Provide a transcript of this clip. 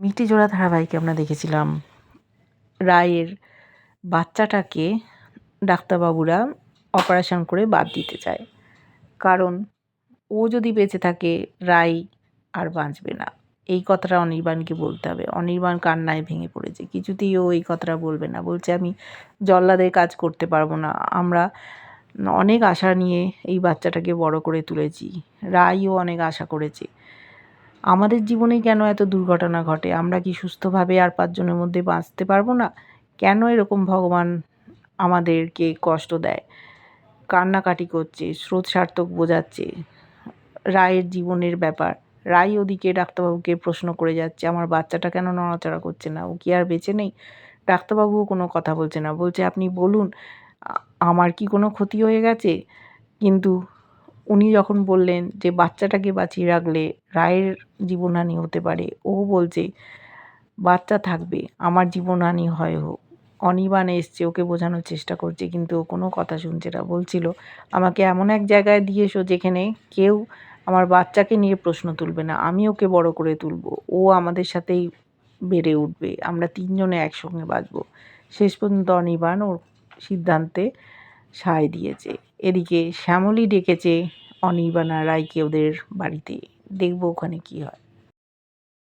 মিষ্টি জোড়া ধারাবাহিকে আমরা দেখেছিলাম। রায়ের বাচ্চাটাকে ডাক্তারবাবুরা অপারেশন করে বাদ দিতে চায়। কারণ ও যদি বেঁচে থাকে রাই আর বাঁচবে না। এই কথাটা অনির্বাণকে বলতে হবে। অনির্বাণ কান্নায় ভেঙে পড়েছে। কিছুতেই ও এই কথাটা বলবে না। বলছে, আমি জল্লাদের কাজ করতে পারব না। আমরা অনেক আশা নিয়ে এই বাচ্চাটাকে বড় করে তুলেছি। রাইও অনেক আশা করেছে। আমাদের জীবনে কেন এত দুর্ঘটনা ঘটে? আমরা কি সুস্থভাবে আর পাঁচজনের মধ্যে বাঁচতে পারব না? কেন এরকম ভগবান আমাদেরকে কষ্ট দেয়? কান্নাকাটি করছে, স্রোত সার্থক বোঝাচ্ছে, রায়ের জীবনের ব্যাপার। রায় ওদিকে ডাক্তারবাবুকে প্রশ্ন করে যাচ্ছে, আমার বাচ্চাটা কেন নড়াচড়া করছে না? ও কি আর বেঁচে নেই? ডাক্তারবাবুও কোনো কথা বলছে না। বলছে, আপনি বলুন আমার কি কোনো ক্ষতি হয়ে গেছে? কিন্তু উনি যখন বললেন যে বাচ্চাটাকে বাঁচিয়ে রাখলে রায়ের জীবনহানি হতে পারে, ও বলছে, বাচ্চা থাকবে, আমার জীবনহানি হয় হোক। অনির্বাণ এসছে, ওকে বোঝানোর চেষ্টা করছে, কিন্তু ও কোনো কথা শুনছে না। বলছিল, আমাকে এমন এক জায়গায় দিয়ে এসো যেখানে কেউ আমার বাচ্চাকে নিয়ে প্রশ্ন তুলবে না। আমি ওকে বড় করে তুলব। ও আমাদের সাথেই বেড়ে উঠবে। আমরা তিনজনে একসঙ্গে বাঁচবো। শেষ পর্যন্ত অনির্বাণ ওর সিদ্ধান্তে সায় দিয়েছে। এদিকে শ্যামলী ডেকেছে অনির্বাণ রায়কে ওদের বাড়িতে দেখব ওখানে কি হয়।